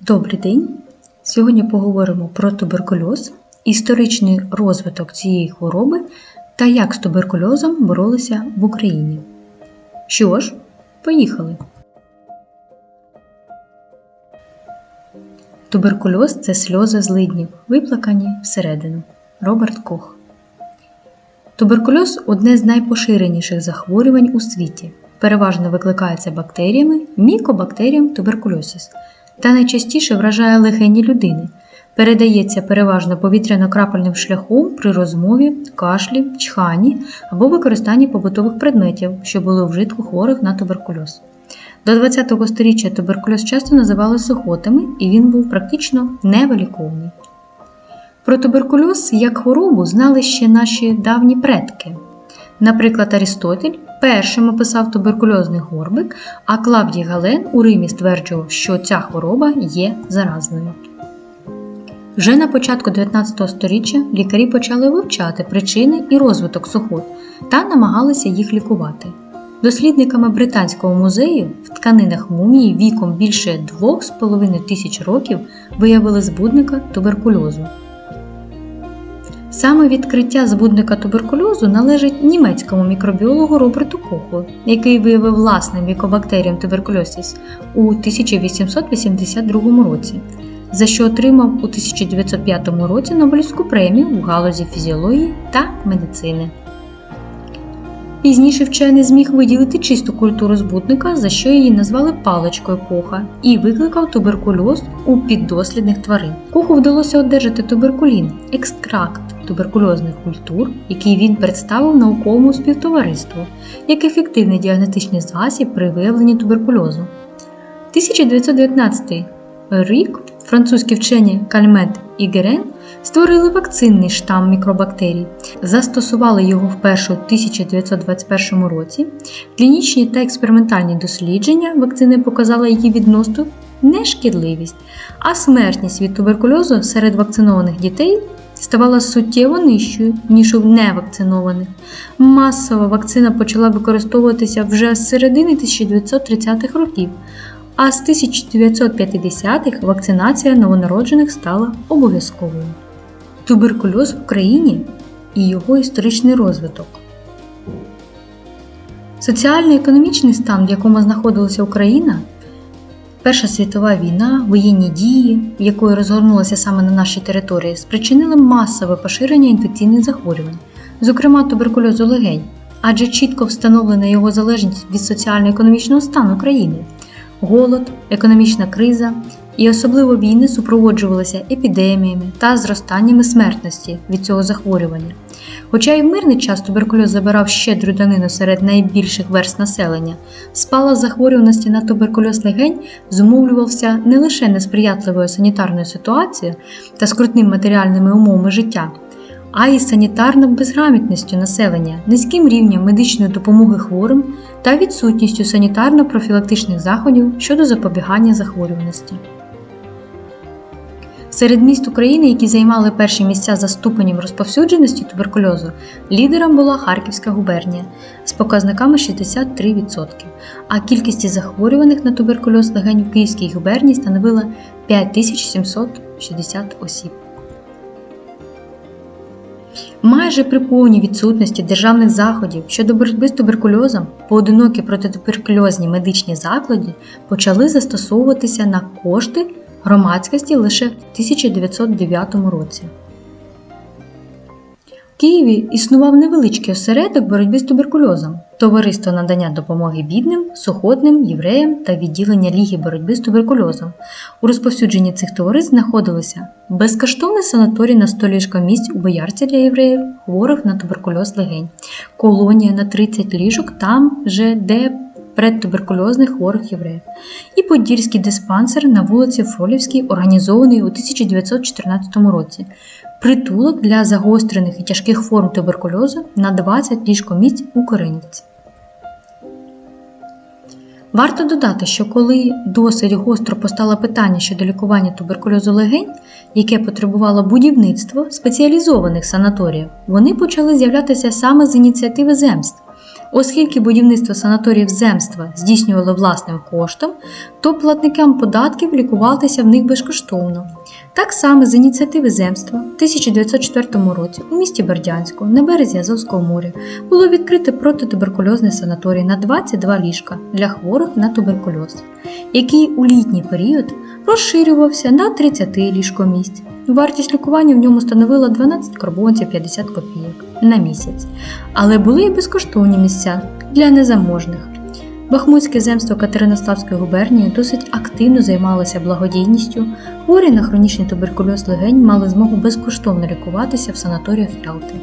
Добрий день! Сьогодні поговоримо про туберкульоз, історичний розвиток цієї хвороби та як з туберкульозом боролися в Україні. Що ж, поїхали! Туберкульоз це сльози злиднів, виплакані всередину. Роберт Кох. Туберкульоз одне з найпоширеніших захворювань у світі. Переважно викликається бактеріями, мікобактеріям туберкульозіс та найчастіше вражає легені людини. Передається переважно повітряно-крапельним шляхом при розмові, кашлі, чханні або використанні побутових предметів, що були вжитку хворих на туберкульоз. До ХХ століття туберкульоз часто називали сухотами, і він був практично невиліковний. Про туберкульоз як хворобу знали ще наші давні предки. Наприклад, Арістотель першим описав туберкульозний горбик, а Клавдій Гален у Римі стверджував, що ця хвороба є заразною. Вже на початку 19 століття лікарі почали вивчати причини і розвиток сухот та намагалися їх лікувати. Дослідниками Британського музею в тканинах мумії віком більше 2,5 тисяч років виявили збудника туберкульозу. Саме відкриття збудника туберкульозу належить німецькому мікробіологу Роберту Коху, який виявив власним вікобактеріям туберкульозіс у 1882 році, за що отримав у 1905 році Нобелівську премію у галузі фізіології та медицини. Пізніше вчений зміг виділити чисту культуру збудника, за що її назвали паличкою Коха, і викликав туберкульоз у піддослідних тварин. Коху вдалося одержати туберкулін, екстракт туберкульозних культур, який він представив науковому співтовариству як ефективний діагностичний засіб при виявленні туберкульозу. 1919 рік французькі вчені Кальмет і Герен створили вакцинний штам мікробактерій, застосували його вперше у 1921 році. Клінічні та експериментальні дослідження вакцини показали її відносну нешкідливість, а смертність від туберкульозу серед вакцинованих дітей ставала суттєво нижчою, ніж у невакцинованих. Масова вакцина почала використовуватися вже з середини 1930-х років, а з 1950-х вакцинація новонароджених стала обов'язковою. Туберкульоз в Україні і його історичний розвиток. Соціально-економічний стан, в якому знаходилася Україна, Перша світова війна, воєнні дії, якої розгорнулася саме на нашій території, спричинили масове поширення інфекційних захворювань, зокрема туберкульозу легень, адже чітко встановлена його залежність від соціально-економічного стану країни. Голод, економічна криза і особливо війни супроводжувалися епідеміями та зростаннями смертності від цього захворювання. Хоча і в мирний час туберкульоз забирав щедру данину серед найбільших верст населення, спала захворюваності на туберкульоз легень зумовлювався не лише несприятливою санітарною ситуацією та скрутними матеріальними умовами життя, а й санітарною безграмотністю населення, низьким рівнем медичної допомоги хворим та відсутністю санітарно-профілактичних заходів щодо запобігання захворюваності. Серед міст України, які займали перші місця за ступенем розповсюдженості туберкульозу, лідером була Харківська губернія з показниками 63%, а кількість захворюваних на туберкульоз легень у Київській губернії становила 5760 осіб. Майже при повній відсутності державних заходів щодо боротьби з туберкульозом поодинокі протитуберкульозні медичні заклади почали застосовуватися на кошти громадськості лише в 1909 році. В Києві існував невеличкий осередок боротьби з туберкульозом, товариство надання допомоги бідним, сухотним, євреям та відділення Ліги боротьби з туберкульозом. У розповсюдженні цих товариств знаходилися безкоштовний санаторій на 100 ліжка місць у боярці для євреїв, хворих на туберкульоз легень, колонія на 30 ліжок там же, де предтуберкульозних хворих євреїв, і Подільський диспансер на вулиці Фролівській, організований у 1914 році, притулок для загострених і тяжких форм туберкульозу на 20 ліжкомісць у Коринівці. Варто додати, що коли досить гостро постало питання щодо лікування туберкульозу легень, яке потребувало будівництва спеціалізованих санаторіїв, вони почали з'являтися саме з ініціативи земств. Оскільки будівництво санаторіїв земства здійснювали власним коштом, то платникам податків лікуватися в них безкоштовно. Так само з ініціативи земства в 1904 році у місті Бердянську на березі Азовського моря було відкрито протитуберкульозний санаторій на 22 ліжка для хворих на туберкульоз, який у літній період розширювався на 30 ліжкомісць. Вартість лікування в ньому становила 12 карбонців 50 копійок на місяць, але були і безкоштовні місця для незаможних. Бахмутське земство Катеринославської губернії досить активно займалося благодійністю. Хворі на хронічний туберкульоз легень мали змогу безкоштовно лікуватися в санаторіях Ялти.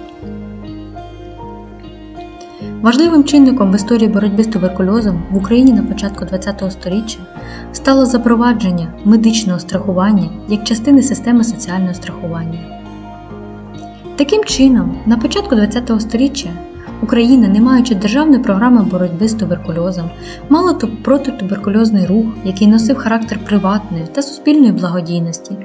Важливим чинником в історії боротьби з туберкульозом в Україні на початку ХХ століття стало запровадження медичного страхування як частини системи соціального страхування. Таким чином, на початку ХХ століття Україна, не маючи державної програми боротьби з туберкульозом, мала ту- протитуберкульозний рух, який носив характер приватної та суспільної благодійності,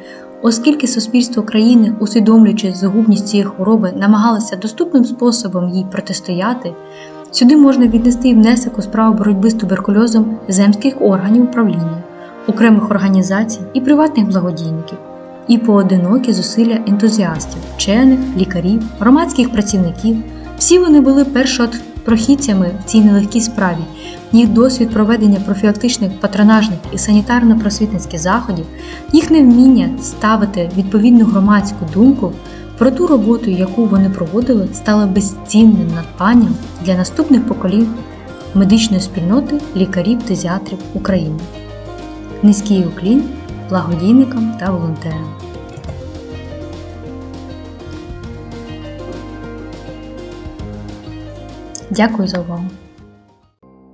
оскільки суспільство країни, усвідомлюючи загубність цієї хвороби, намагалося доступним способом їй протистояти. Сюди можна віднести і внесок у справу боротьби з туберкульозом земських органів управління, окремих організацій і приватних благодійників, і поодинокі зусилля ентузіастів, вчених, лікарів, громадських працівників. Всі вони були першопрохідцями в цій нелегкій справі. Їх досвід проведення профілактичних, патронажних і санітарно-просвітницьких заходів, їх невміння ставити відповідну громадську думку про ту роботу, яку вони проводили, стало безцінним надбанням для наступних поколінь медичної спільноти лікарів-тезіатрів України. Низький уклін благодійникам та волонтерам. Дякую за увагу!